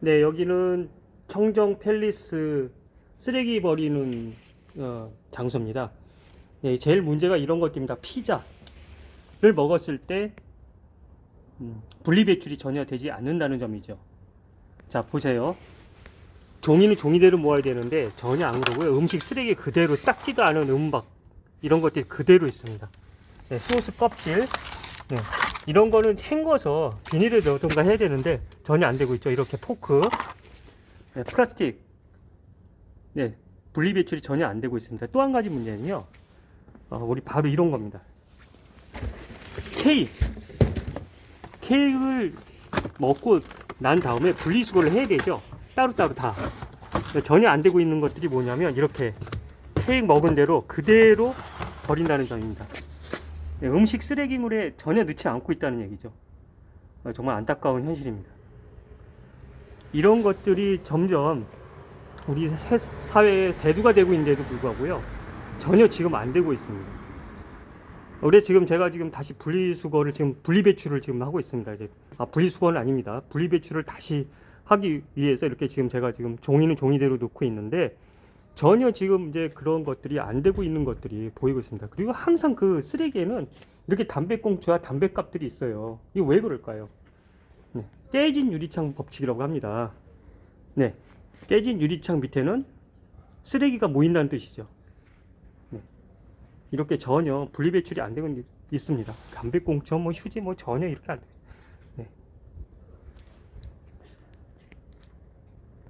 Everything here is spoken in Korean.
네, 여기는 청정 팰리스 쓰레기 버리는 어, 장소입니다. 네, 제일 문제가 이런 것들입니다. 피자를 먹었을 때 음, 분리 배출이 전혀 되지 않는다는 점이죠. 자, 보세요. 종이는 종이대로 모아야 되는데 전혀 안 그러고요. 음식 쓰레기 그대로 닦지도 않은 음박 이런 것들이 그대로 있습니다. 네, 소스 껍질 네, 이런 거는 헹궈서 비닐에 넣던가 해야 되는데 전혀 안 되고 있죠. 이렇게 포크, 네, 플라스틱, 네, 분리 배출이 전혀 안 되고 있습니다. 또 한 가지 문제는요. 어, 우리 바로 이런 겁니다. 케이크, 케이크를 먹고 난 다음에 분리수거를 해야 되죠. 따로따로 다. 전혀 안 되고 있는 것들이 뭐냐면 이렇게 케이크 먹은 대로 그대로 버린다는 점입니다. 네, 음식 쓰레기물에 전혀 넣지 않고 있다는 얘기죠. 어, 정말 안타까운 현실입니다. 이런 것들이 점점 우리 세- 사회에 대두가 되고 있는데도 불구하고요. 전혀 지금 안 되고 있습니다. 올해 지금 제가 지금 다시 분리수거를 지금 분리배출을 지금 하고 있습니다. 이제 아 분리수거는 아닙니다. 분리배출을 다시 하기 위해서 이렇게 지금 제가 지금 종이는 종이대로 놓고 있는데 전혀 지금 이제 그런 것들이 안 되고 있는 것들이 보이고 있습니다. 그리고 항상 그 쓰레기에는 이렇게 담배꽁초와 담배값들이 있어요. 이게 왜 그럴까요? 네, 깨진 유리창 법칙이라고 합니다. 네, 깨진 유리창 밑에는 쓰레기가 모인다는 뜻이죠. 네, 이렇게 전혀 분리배출이 안 되고 있- 있습니다. 담배꽁초, 뭐 휴지, 뭐 전혀 이렇게 안 돼요.